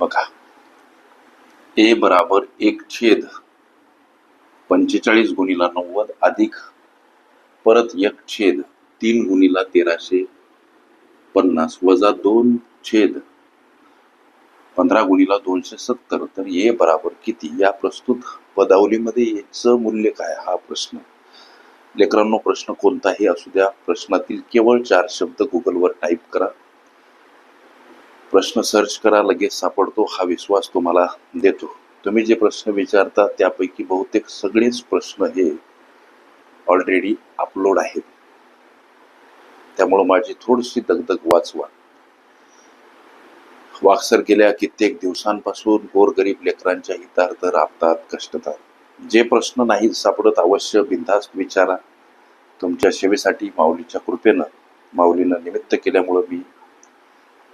बघा. ए बराबर एक छेद. पंचेचाळीस गुणिला नव्वद अधिक. परत एक छेद. तीन गुणिला तेराशे पन्नास वजा दोन छेद. पंधरा गुणिला दोनशे सत्तर. तर ए बराबर किती? या प्रस्तुत पदावलीमध्ये याचं मूल्य काय? हा प्रश्न. लेकरांनो प्रश्न कोणताही असू द्या. प्रश्नातील केवळ चार शब्द गुगलवर टाईप करा. प्रश्न सर्च करा लगेच सापडतो. हा विश्वास तुम्हाला देतो. तुम्ही जे प्रश्न विचारता त्यापैकी बहुतेक सगळेच प्रश्न हे ऑलरेडी अपलोड आहेत. त्यामुळं माझी थोडीशी दगदग वाचवा. वाक्सर गेल्या कित्येक दिवसांपासून गोरगरीब लेकरांच्या हितार्थ राबतात कष्टतात. जे प्रश्न नाही सापडत अवश्य बिनधास्त विचारा. तुमच्या सेवेसाठी माऊलीच्या कृपेनं माऊलीनं निमित्त केल्यामुळं मी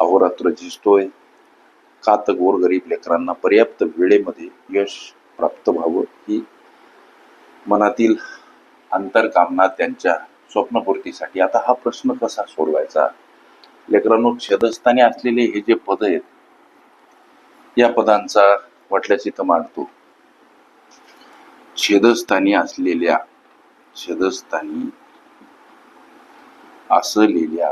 अहोरात्र झिजतोय. का तर गोरगरीब लेकरांना पर्याप्त वेळेमध्ये यश प्राप्त व्हावं ही मनातील अंतरकामना त्यांच्या स्वप्नपूर्तीसाठी. आता हा प्रश्न कसा सोडवायचा? लेकरांनो छेदस्थानी असलेले हे जे पद आहेत या पदांचा वाटल्यास इथं मांडतो. छेदस्थानी असलेल्या छेदस्थानी असलेल्या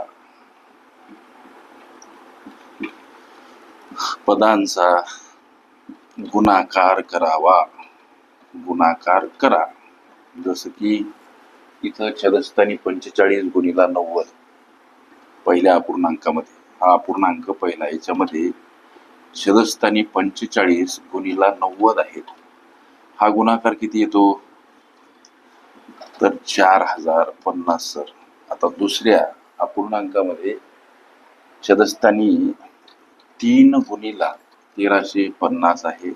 पदांचा गुणाकार करावा. गुणाकार करा. जसं की इथं छदस्थानी पंचेचाळीस गुणीला नव्वद. पहिल्या अपूर्णांकामध्ये. हा अपूर्णांक पहिला. याच्यामध्ये छदस्थानी पंचेचाळीस गुणीला नव्वद आहे. हा गुणाकार किती येतो? तर चार हजार पन्नास सर. आता दुसऱ्या अपूर्णांकामध्ये छदस्थानी तीन गुणीला तेराशे पन्नास आहे.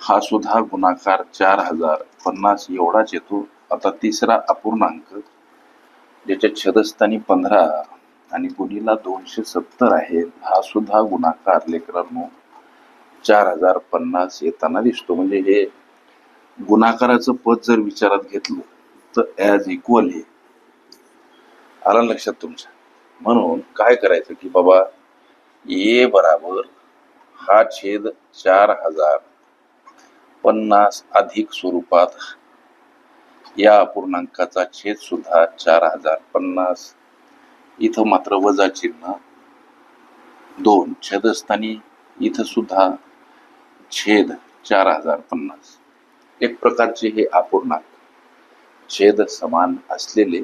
हा सुद्धा गुणाकार चार हजार पन्नास एवढाच येतो. आता तिसरा अपूर्णांक ज्याच्या छदस्थानी पंधरा आणि गुणीला दोनशे सत्तर आहे हा सुद्धा गुणाकार लेकरांनो चार हजार पन्नास येताना दिसतो. म्हणजे हे गुणाकाराचं पद जर विचारात घेतलं तर ॲज इक्वल हे. आला लक्षात तुमच्या? म्हणून काय करायचं की बाबा ए बराबर हा छेद चार हजार पन्नास अधिक स्वरूपात या अपूर्णांकाचा छेद सुद्धा चार हजार पन्नास. इथं मात्र वजा चिन्ह दोन छेदस्थानी इथं सुद्धा छेद चार हजार पन्नास. एक प्रकारचे हे अपूर्णांक छेद समान असलेले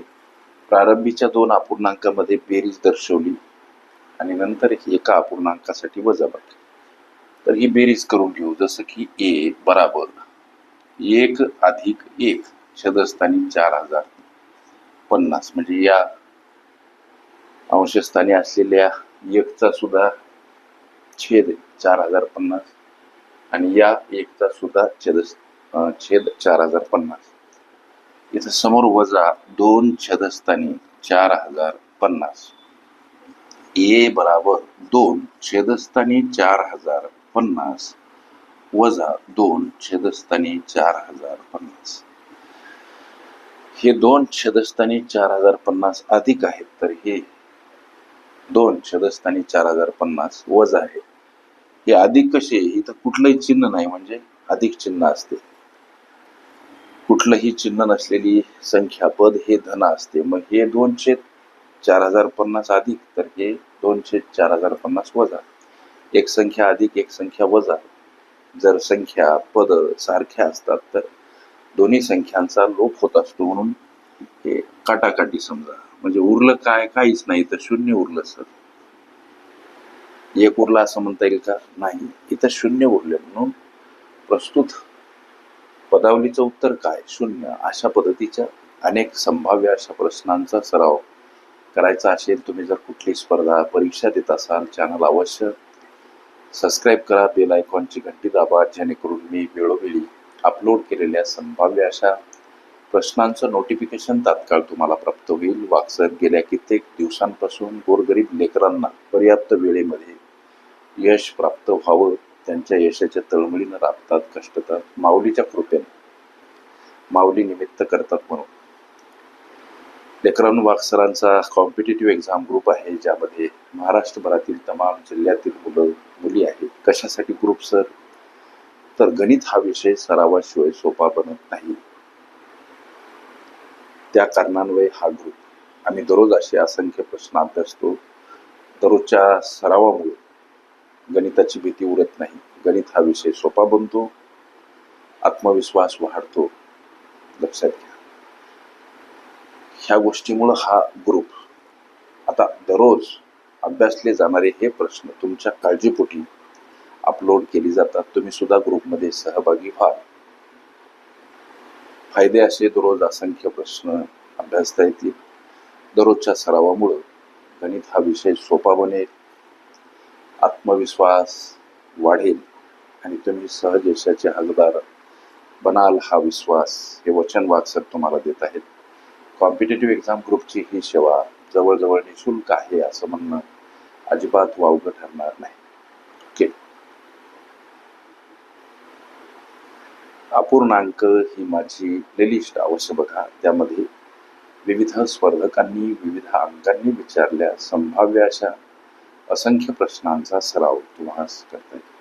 प्रारंभीच्या दोन अपूर्णांकामध्ये बेरीज दर्शवली. आणि नंतर एका अपूर्णांकासाठी वजाबाकी. तर ही बेरीज करून घेऊ. जसं की ए बराबर एक अधिक एक छदस्थानी चार हजार पन्नास. म्हणजे या अंशस्थानी असलेल्या एकचा सुद्धा छेद चार हजार पन्नास आणि या एकचा सुद्धा छेद छेद चार हजार पन्नास. इथं समोर वजा दोन छदस्थानी चार हजार पन्नास. ए बराबर दोन छेदस्थानी चार हजार पन्नास वजा दोन छेदस्थानी चार हजार पन्नास. हे दोन छेदस्थानी चार हजार पन्नास अधिक आहेत तर हे दोन छेदस्थानी चार हजार पन्नास वजा आहे. हे अधिक कसे इथं कुठलंही चिन्ह नाही म्हणजे अधिक चिन्ह असते. कुठलंही चिन्ह नसलेली संख्या पद हे धन असते. मग हे दोन छेद चार हजार पन्नास अधिक तर हे दोनशे चार हजार पन्नास वजा. एक संख्या अधिक एक संख्या वजा. जर संख्या पद सारख्या असतात तर दोन्ही संख्यांचा लोप होत असतो म्हणून हे काटाकाटी समजा. म्हणजे उरलं काय काहीच नाही तर शून्य उरलं सर. एक उरला असं म्हणता येईल का? नाही. इथं शून्य उरले म्हणून प्रस्तुत पदावलीचं उत्तर काय? शून्य. अशा पद्धतीच्या अनेक संभाव्य अशा प्रश्नांचा सराव करायचा असेल तुम्ही जर कुठली स्पर्धा परीक्षा देत असाल चॅनल अवश्य सबस्क्राईब करा बेल आयकॉनची घंटी दाबा जेणेकरून मी वेळोवेळी अपलोड केलेल्या संभाव्य अशा प्रश्नांचं नोटिफिकेशन तात्काळ तुम्हाला प्राप्त होईल. वाक्सर गेल्या कित्येक दिवसांपासून गोरगरीब लेकरांना पर्याप्त वेळेमध्ये यश प्राप्त व्हावं त्यांच्या यशाच्या तळमळीनं राबतात कष्टतात माऊलीच्या कृपेनं. माऊली निमित्त करतात म्हणून. लेकरांनो सरांचा कॉम्पिटेटिव्ह एक्झाम ग्रुप आहे ज्यामध्ये महाराष्ट्रभरातील तमाम जिल्ह्यातील मुलं मुली आहेत. कशासाठी ग्रुप सर तर गणित हा विषय सरावाशिवाय सोपा बनत नाही. त्या कारणान्वये हा ग्रुप आम्ही दररोज असे असंख्य प्रश्न अभ्यासतो. दररोजच्या सरावामुळे गणिताची भीती उरत नाही. गणित हा विषय सोपा बनतो. आत्मविश्वास वाढतो. लक्षात घ्या. ह्या गोष्टीमुळं हा ग्रुप आता दररोज अभ्यासले जाणारे हे प्रश्न तुमच्या काळजीपोटी अपलोड केली जातात. तुम्ही सुद्धा ग्रुपमध्ये सहभागी व्हाल. फायदे असे दररोज असंख्य प्रश्न अभ्यासता येतील. दररोजच्या सरावामुळं गणित हा विषय सोपा बनेल. आत्मविश्वास वाढेल आणि तुम्ही सहज यशाचे हकदार बनाल हा विश्वास हे वचन वाचक तुम्हाला देत आहेत. कॉम्पिटेटिव्ह एक्झाम ग्रुपची ही सेवा जवळजवळ निशुल्क आहे असं म्हणणं अजिबात वावगं ठरणार नाही. ओके अपूर्णांक ही माझी प्लेलिस्ट अवश्य बघा. त्यामध्ये विविध स्पर्धकांनी विविध अंकांनी विचारल्या संभाव्य अशा असंख्य प्रश्नांचा सराव तुम्हाला करता येईल.